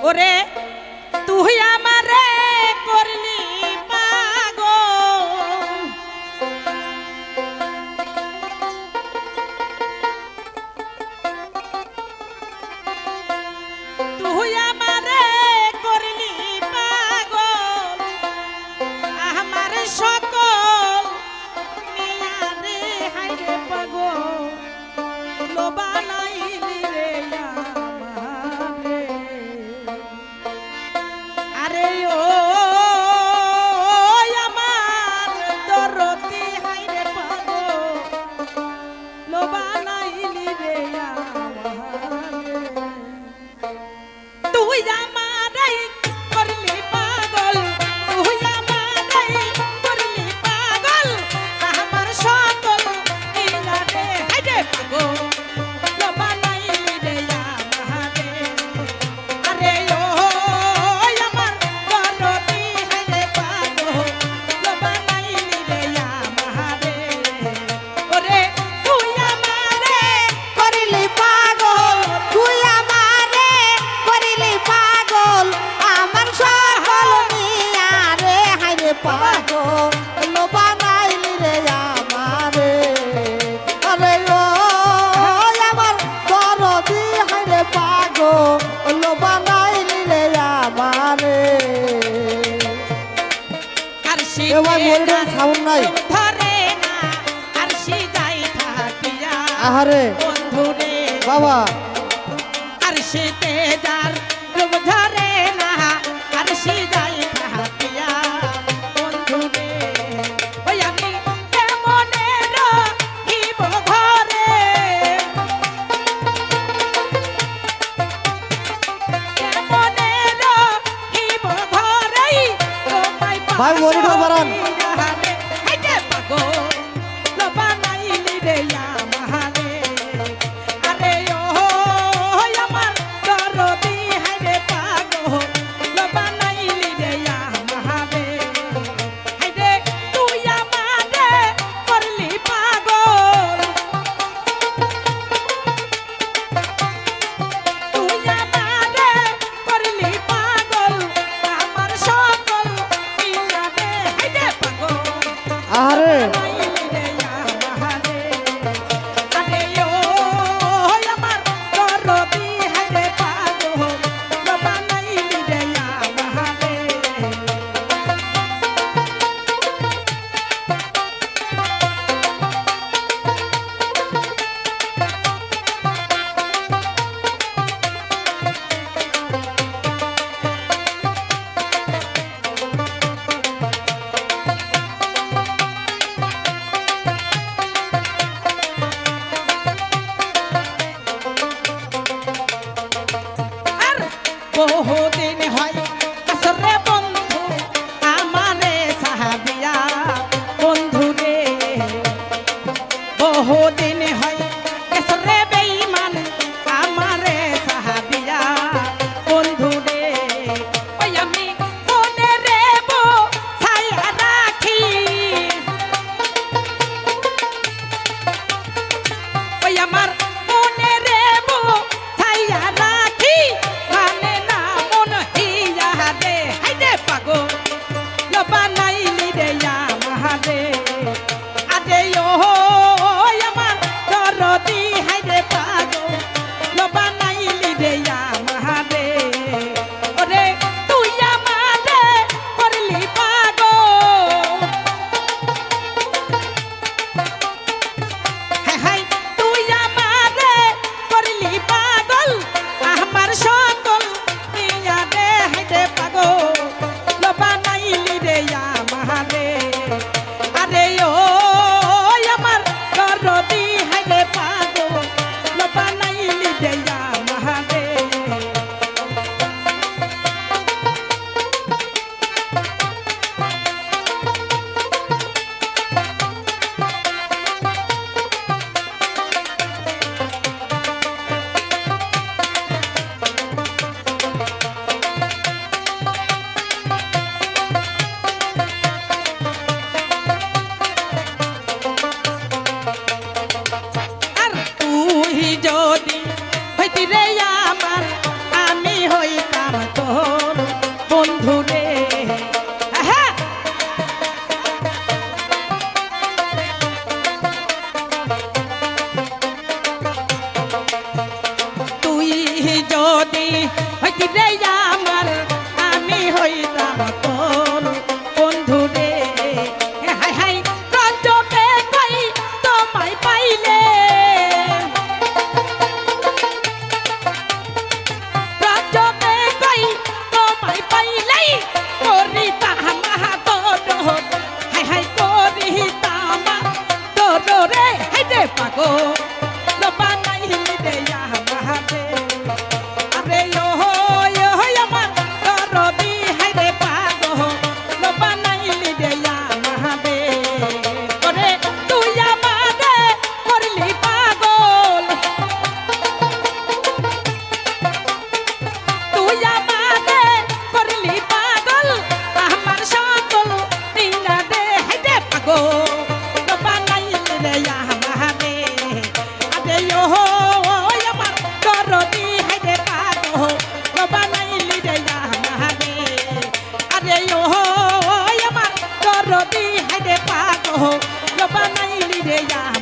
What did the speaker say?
ওরে তুই আমারে ওরিডেন সাউন্ড নাই। ধরে না আর সি যাই থাকিয়া। আহারে বন্ধু রে বাবা। আর সি তে যার রূপ ধরে না আর সি যাই থাকিয়া ভাই মনিটর বাড়ান। পাগল বানাইলি রে যদি হইতে আমার বানাইলি রে আমারে